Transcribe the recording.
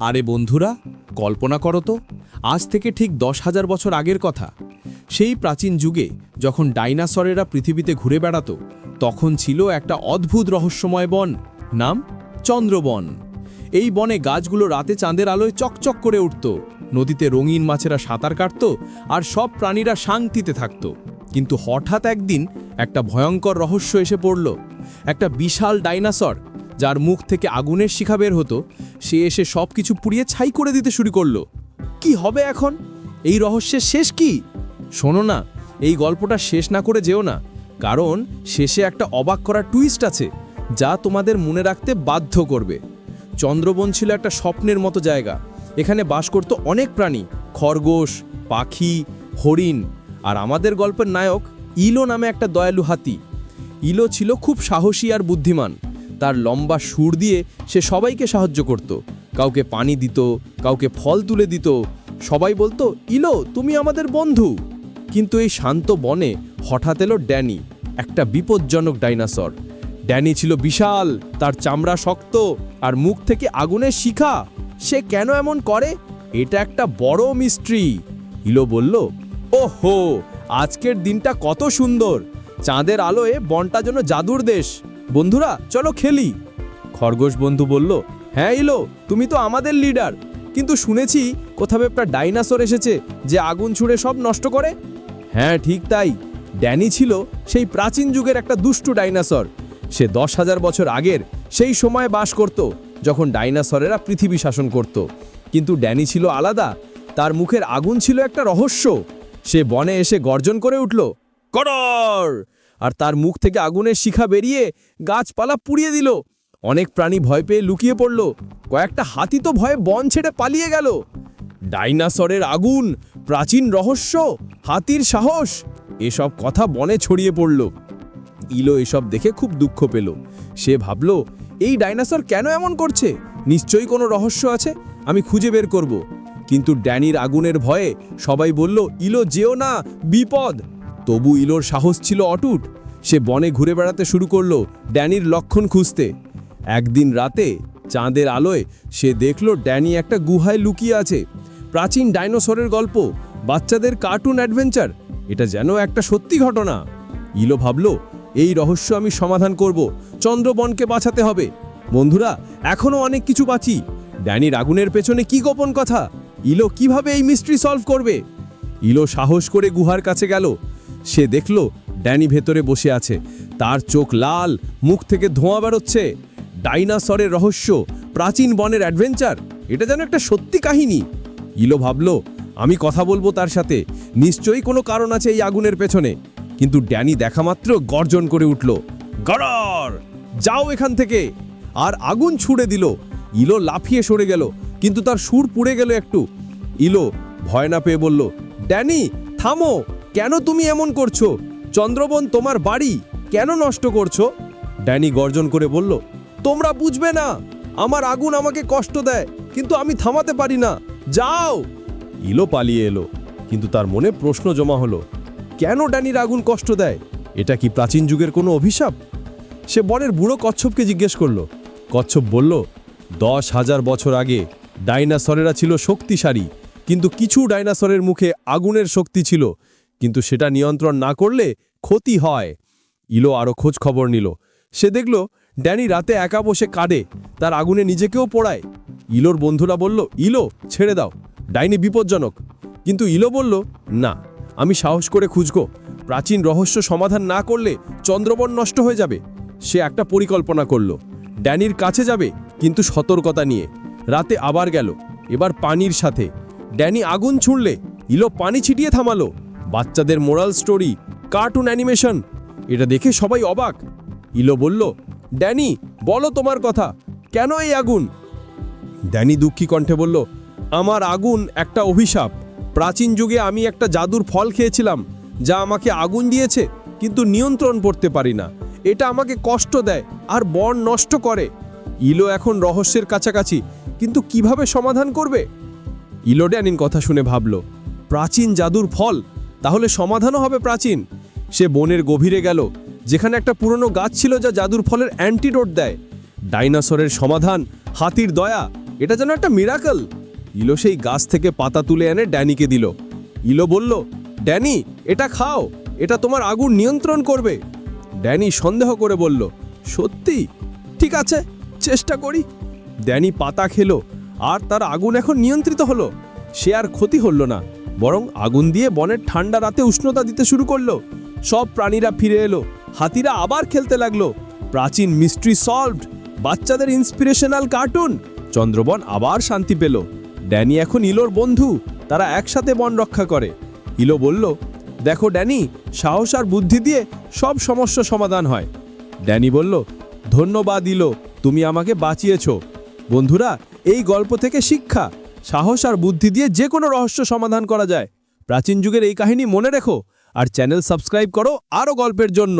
আরে বন্ধুরা, কল্পনা করো তো, আজ থেকে ঠিক দশ হাজার বছর আগের কথা। সেই প্রাচীন যুগে যখন ডাইনাসরেরা পৃথিবীতে ঘুরে বেড়াতো, তখন ছিল একটা অদ্ভুত রহস্যময় বন, নাম চন্দ্রবন। এই বনে গাছগুলো রাতে চাঁদের আলোয় চকচক করে উঠত, নদীতে রঙিন মাছেরা সাঁতার কাটত আর সব প্রাণীরা শান্তিতে থাকত। কিন্তু হঠাৎ একদিন একটা ভয়ঙ্কর রহস্য এসে পড়ল। একটা বিশাল ডাইনাসর যার মুখ থেকে আগুনের শিখা বের হতো, সে এসে সব কিছু পুড়িয়ে ছাই করে দিতে শুরু করল। কি হবে এখন? এই রহস্যের শেষ কি? শোনো না, এই গল্পটা শেষ না করে যেও না, কারণ শেষে একটা অবাক করা টুইস্ট আছে, যা তোমাদের মনে রাখতে বাধ্য করবে। চন্দ্রবন ছিল একটা স্বপ্নের মতো জায়গা, এখানে বাস করত অনেক প্রাণী, খরগোশ, পাখি, হরিণ, আর আমাদের গল্পের নায়ক ইলো নামে একটা দয়ালু হাতি। ইলো ছিল খুব সাহসী আর বুদ্ধিমান। তার লম্বা সুর দিয়ে সে সবাইকে সাহায্য করত। কাউকে পানি দিত, কাউকে ফল তুলে দিত। সবাই বলতো, ইলো, তুমি আমাদের বন্ধু। কিন্তু এই শান্ত বনে হঠাৎ এলো ড্যানি, একটা বিপজ্জনক ডাইনাসর। ড্যানি ছিল বিশাল, তার চামড়া শক্ত আর মুখ থেকে আগুনের শিখা। সে কেন এমন করে? এটা একটা বড় মিস্ট্রি। ইলো বলল, ওহো, আজকের দিনটা কত সুন্দর। চাঁদের আলোয় বনটা যেন জাদুর দেশ। বন্ধুরা, চলো খেলি। খরগোশ বন্ধু বলল হ্যাঁ ইলো তুমি তো আমাদের লিডার। কিন্তু শুনেছি কোথাও একটা ডাইনাসর এসেছে যে আগুন ছুঁড়ে সব নষ্ট করে? হ্যাঁ ঠিক তাই। ড্যানি ছিল সেই প্রাচীন যুগের একটা দুষ্টু ডাইনাসর। সে দশ হাজার বছর আগের সেই সময় বাস করত, যখন ডাইনাসরেরা পৃথিবী শাসন করত। কিন্তু ড্যানি ছিল আলাদা, তার মুখের আগুন ছিল একটা রহস্য। সে বনে এসে গর্জন করে উঠল, করর! আর তার মুখ থেকে আগুনের শিখা বেরিয়ে গাছপালা পুড়িয়ে দিল। অনেক প্রাণী ভয় পেয়ে লুকিয়ে পড়ল। কয়েকটা হাতি তো ভয়ে বন ছেড়ে পালিয়ে গেল। ডাইনাসরের আগুন, প্রাচীন রহস্য, হাতির সাহস, এসব কথা বনে ছড়িয়ে পড়ল। ইলো এসব দেখে খুব দুঃখ পেল। সে ভাবল, এই ডাইনাসর কেন এমন করছে? নিশ্চয়ই কোনো রহস্য আছে? আমি খুঁজে বের করব। কিন্তু ড্যানির আগুনের ভয়ে সবাই বলল, ইলো যেও না, বিপদ। তবু ইলোর সাহস ছিল অটুট। সে বনে ঘুরে বেড়াতে শুরু করল ড্যানির লক্ষণ খুঁজতে। একদিন রাতে চাঁদের আলোয় সে দেখল ড্যানি একটা গুহায় লুকিয়ে আছে। প্রাচীন ডাইনোসরের গল্প, বাচ্চাদের কার্টুন অ্যাডভেঞ্চার, এটা যেন একটা সত্যি ঘটনা। ইলো ভাবল, এই রহস্য আমি সমাধান করব, চন্দ্রবনকে বাঁচাতে হবে। বন্ধুরা এখনও অনেক কিছু বাঁচি ড্যানির আগুনের পেছনে কি গোপন কথা? ইলো কীভাবে এই মিস্ট্রি সলভ করবে? ইলো সাহস করে গুহার কাছে গেল। সে দেখল ড্যানি ভেতরে বসে আছে। তার চোখ লাল, মুখ থেকে ধোঁয়া বেরোচ্ছে। ডাইনাসরের রহস্য, প্রাচীন বনের অ্যাডভেঞ্চার, এটা যেন একটা সত্যি কাহিনী। ইলো ভাবল, আমি কথা বলব তার সাথে। নিশ্চয়ই কোনো কারণ আছে এই আগুনের পেছনে। কিন্তু ড্যানি দেখা মাত্র গর্জন করে উঠল গড়র যাও এখান থেকে! আর আগুন ছুড়ে দিল। ইলো লাফিয়ে সরে গেল, কিন্তু তার সুর পুড়ে গেল একটু। ইলো ভয় না পেয়ে বলল, ড্যানি, থামো! কেন তুমি এমন করছ? চন্দ্রবন তোমার বাড়ি, কেন নষ্ট করছ? ড্যানি গর্জন করে বলল, তোমরা বুঝবে না, আমার আগুন আমাকে কষ্ট দেয়, কিন্তু আমি থামাতে পারি না। যাও! ইলো পালিয়ে এলো, কিন্তু তার মনে প্রশ্ন জমা হলো, কেন ড্যানির আগুন কষ্ট দেয়? এটা কি প্রাচীন যুগের কোনো অভিশাপ? সে বনের বুড়ো কচ্ছপকে জিজ্ঞেস করল, কচ্ছপ বলল, দশ হাজার বছর আগে ডাইনাসরেরা ছিল শক্তিশালী, কিন্তু কিছু ডাইনাসরের মুখে আগুনের শক্তি ছিল কিন্তু সেটা নিয়ন্ত্রণ না করলে ক্ষতি হয়। ইলো আরও খোঁজ খবর নিল। সে দেখল, ড্যানি রাতে একা বসে কাঁদে, তার আগুনে নিজেকেও পোড়ায়। ইলোর বন্ধুরা বলল, ইলো, ছেড়ে দাও। ডাইনি বিপজ্জনক। কিন্তু ইলো বলল, না, আমি সাহস করে খুঁজব। প্রাচীন রহস্য সমাধান না করলে চন্দ্রবন নষ্ট হয়ে যাবে। সে একটা পরিকল্পনা করল। ড্যানির কাছে যাবে, কিন্তু সতর্কতা নিয়ে। রাতে আবার গেল, এবার পানির সাথে। ড্যানি আগুন ছুঁড়লে, ইলো পানি ছিটিয়ে থামালো। বাচ্চাদের মোরাল স্টোরি, কার্টুন অ্যানিমেশন। এটা দেখে সবাই অবাক। ইলো বলল, ড্যানি, বলো তোমার কথা, কেন এই আগুন? ড্যানি দুঃখী কণ্ঠে বলল, আমার আগুন একটা অভিশাপ। প্রাচীন যুগে আমি একটা জাদুর ফল খেয়েছিলাম, যা আমাকে আগুন দিয়েছে, কিন্তু নিয়ন্ত্রণ করতে পারি না। এটা আমাকে কষ্ট দেয় আর বন নষ্ট করে। ইলো এখন রহস্যের কাছাকাছি, কিন্তু কীভাবে সমাধান করবে? ইলো ড্যানিন কথা শুনে ভাবল, প্রাচীন জাদুর ফল তাহলে সমাধানও হবে প্রাচীন। সে বনের গভীরে গেল, যেখানে একটা পুরনো গাছ ছিল যা জাদুর ফলের অ্যান্টিডোট দেয়। ডাইনোসরের সমাধান, হাতির দয়া, এটা যেন একটা মিরাকল। ইলো সেই গাছ থেকে পাতা তুলে এনে ড্যানিকে দিল। ইলো বলল, ড্যানি, এটা খাও, এটা তোমার আগুন নিয়ন্ত্রণ করবে। ড্যানি সন্দেহ করে বলল, সত্যি? ঠিক আছে, চেষ্টা করি। ড্যানি পাতা খেলো, আর তার আগুন এখন নিয়ন্ত্রিত হলো। সে আর ক্ষতি হলো না। বরং আগুন দিয়ে বনের ঠান্ডা রাতে উষ্ণতা দিতে শুরু করল। সব প্রাণীরা ফিরে এলো। হাতিরা আবার খেলতে লাগল। প্রাচীন মিস্ট্রি সলভড, বাচ্চাদের ইন্সপিরেশনাল কার্টুন। চন্দ্রবন আবার শান্তি পেল। ড্যানি এখন ইলোর বন্ধু, তারা একসাথে বন রক্ষা করে। ইলো বলল, দেখো ড্যানি, সাহস আর বুদ্ধি দিয়ে সব সমস্যা সমাধান হয়। ড্যানি বলল, ধন্যবাদ ইলো, তুমি আমাকে বাঁচিয়েছ। বন্ধুরা, এই গল্প থেকে শিক্ষা। সাহস আর বুদ্ধি দিয়ে যে কোনো রহস্য সমাধান করা যায়। প্রাচীন যুগের এই কাহিনী মনে রেখো আর চ্যানেল সাবস্ক্রাইব করো আরও গল্পের জন্য।